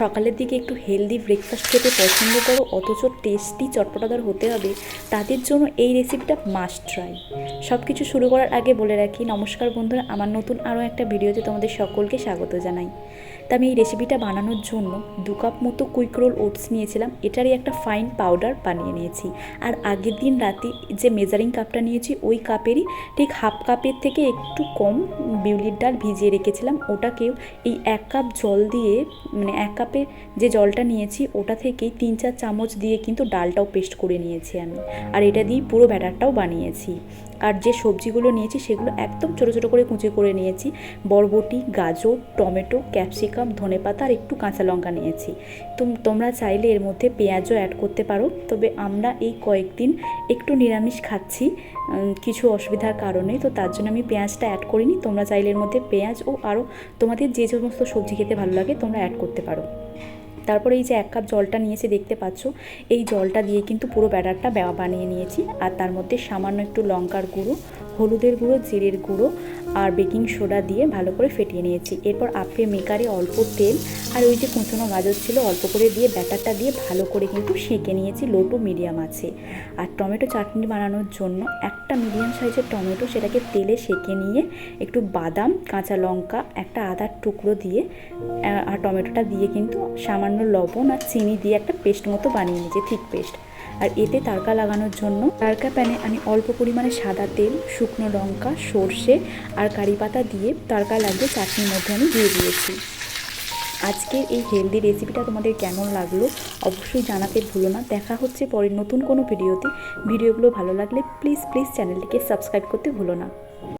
সকালের দিকে একটু হেলদি ব্রেকফাস্ট খেতে পছন্দ করো, অথচ টেস্টি চটপটাদার হতে হবে, তাদের জন্য এই রেসিপিটা মাস্ট ট্রাই সব কিছু শুরু করার আগে বলে রাখি, নমস্কার বন্ধুরা, আমার নতুন আরও একটা ভিডিওতে তোমাদের সকলকে স্বাগত জানাই। তা আমি এই রেসিপিটা বানানোর জন্য দু কাপ মতো কুইক রোল ওটস নিয়েছিলাম, এটারই একটা ফাইন পাউডার বানিয়ে নিয়েছি। আর আগের দিন রাতে যে মেজারিং কাপটা নিয়েছি, ওই কাপেরই ঠিক হাফ কাপের থেকে একটু কম বিউলির ডাল ভিজিয়ে রেখেছিলাম, ওটাকেও এই এক কাপ জল দিয়ে মানে এক কাপে যে জলটা নিয়েছি, ওটা থেকেই তিন চার চামচ দিয়ে কিন্তু ডালটাও পেস্ট করে নিয়েছি আমি। আর এটা দিয়ে পুরো ব্যাটারটাও বানিয়েছি। আর যে সবজিগুলো নিয়েছি, সেগুলো একদম ছোটো ছোটো করে কুচি করে নিয়েছি। বরবটি, গাজর, টমেটো, ক্যাপসিকাম ধনেপাতা আর একটু কাঁচা লঙ্কা নিয়েছি। তো তোমরা চাইলে এর মধ্যে পেঁয়াজও অ্যাড করতে পারো। তবে আমরা এই কয়েকদিন একটু নিরামিষ খাচ্ছি কিছু অসুবিধার কারণে। তো তার জন্য আমি পেঁয়াজটা অ্যাড করিনি। তোমরা চাইলে এর মধ্যে পেঁয়াজ ও আরও তোমাদের যে সমস্ত সবজি খেতে ভালো লাগে, তোমরা অ্যাড করতে পারো। তারপরে এই যে এক কাপ জলটা নিয়েছি, দেখতে পাচ্ছ? এই জলটা দিয়ে কিন্তু পুরো ব্যাটারটা বানিয়ে নিয়েছি। আর তার মধ্যে সামান্য একটু লঙ্কার গুঁড়ো হলুদের গুঁড়ো, জিরের গুঁড়ো আর বেকিং সোডা দিয়ে ভালো করে ফেটিয়ে নিয়েছি। এরপর আপে মেকারে অল্প তেল আর ওই যে কুচনো গাজর ছিল অল্প করে দিয়ে ব্যাটারটা দিয়ে ভালো করে কিন্তু সেঁকে নিয়েছি, লো টু মিডিয়াম আছে। আর টমেটো চাটনি বানানোর জন্য একটা মিডিয়াম সাইজের টমেটো সেটাকে তেলে সেঁকে নিয়ে একটু বাদাম, কাঁচা লঙ্কা, একটা আদার টুকরো দিয়ে আর টমেটোটা দিয়ে কিন্তু সামান্য লবণ আর চিনি দিয়ে একটা পেস্ট মতো বানিয়ে নিয়েছি থিক পেস্ট। আর এতে তারকা লাগানোর জন্য তারকা প্যানে আমি অল্প পরিমাণে সাদা তেল, শুকনো লঙ্কা, সর্ষে আর কারি পাতা দিয়ে তারকা লাগিয়ে চাটনির মধ্যে আমি দিয়ে দিয়েছি। আজকের এই হেলদি রেসিপিটা তোমাদের কেমন লাগল অবশ্যই জানাতে ভুলো না। দেখা হচ্ছে পরে নতুন কোনো ভিডিওতে ভিডিওগুলো ভালো লাগলে প্লিজ প্লিজ চ্যানেলটিকে সাবস্ক্রাইব করতে ভুলো না।